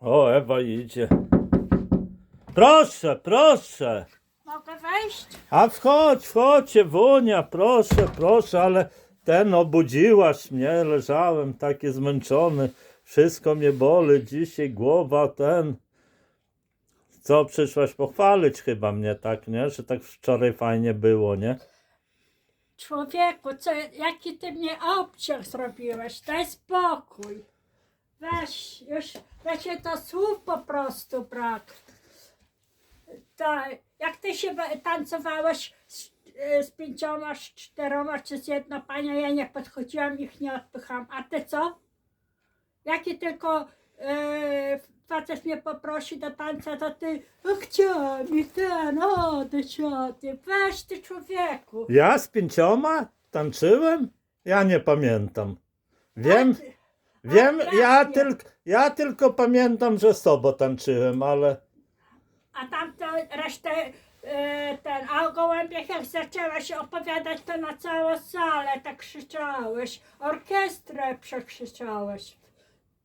O, Ewa idzie. Proszę, proszę. Mogę wejść? A wchodź, wchodź, Ewunia, proszę, proszę, ale ten obudziłaś mnie, leżałem taki zmęczony, wszystko mnie boli, dzisiaj głowa, ten. Co, przyszłaś pochwalić chyba mnie, tak, nie? Że tak wczoraj fajnie było, nie? Człowieku, co, jaki ty mnie obciach zrobiłeś? Daj spokój. Weź, już wiecie, to słów po prostu brak. To, jak ty się tancowałeś z, e, z pięcioma, z czteroma czy z jedną panią, ja nie podchodziłam, ich nie odpycham. A ty co? Jaki tylko e, facet mnie poprosi do tańca, to ty "No, chciałam i ten, o, ty co ty, weź ty człowieku. Ja z pięcioma tańczyłem? Ja nie pamiętam. Wiem, A ty- wiem, ja, tylko, ja tylko pamiętam, że z tobą tańczyłem, ale... A tamtą resztę, e, ten, a o gołębiach jak zaczęłaś opowiadać, to na całą salę tak krzyczałeś. Orkiestrę przekrzyczałeś.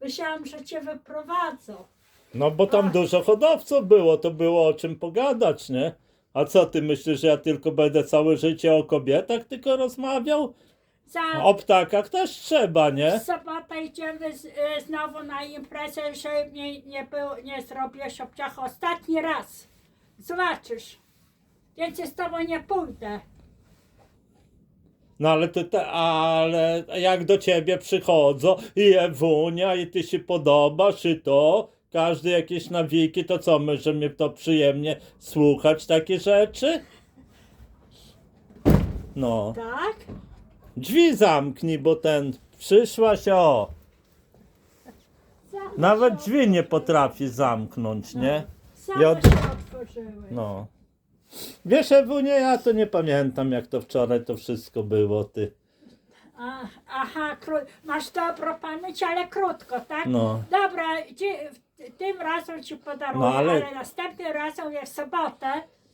Myślałam, że cię wyprowadzą. No bo tam dużo hodowców było, to było o czym pogadać, nie? A co ty myślisz, że ja tylko będę całe życie o kobietach tylko rozmawiał? Za O ptakach też trzeba, nie? w sobotę idziemy z, e, znowu na imprezę, że mnie nie, było, nie zrobiłeś obciach ostatni raz. Zobaczysz. Więcej z tobą nie pójdę. No ale ty, te, ale jak do ciebie przychodzą i Ewunia i ty się podobasz i to, każdy jakieś nawiki, to co, możemy to przyjemnie słuchać takie rzeczy? No, Tak? Drzwi zamknij, bo ten, przyszłaś, o, nawet się drzwi nie potrafi zamknąć, nie? Ja od- się. No. Wiesz, Ewunia, ja to nie pamiętam, jak to wczoraj to wszystko było, ty. A, aha, kró- masz dobrą pamięć, ale krótko, tak? No. Dobra, dzie- tym razem ci podaruję, No, ale- ale... następnym razem, jak w sobotę,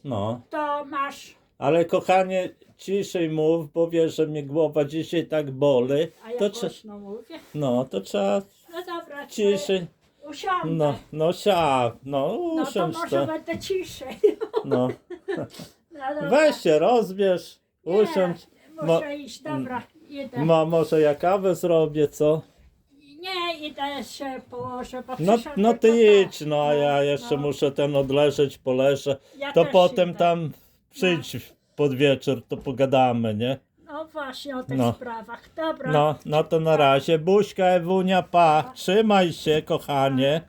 No. to masz, Ale kochanie, ciszej mów, bo wiesz, że mnie głowa dzisiaj tak boli. a ja To trze- głośno mówię. No, to trzeba No dobra, ciszej. usiądę. No, no siad, no no to usiądź może to. będę ciszej. No. No, dobra. Weź się, rozbierz, Nie, usiądź. Muszę iść, dobra, idę. Ma, może ja kawę zrobię, co? Nie, idę się położę, bo No, no ty tak. idź, no a ja jeszcze no. muszę ten odleżeć, poleżę. Ja To też potem idę. tam przyjdź pod wieczór, to pogadamy, nie? No właśnie o tych No. sprawach. Dobra. No, no to na razie. Buźka, Ewunia, pa. Trzymaj się, kochanie.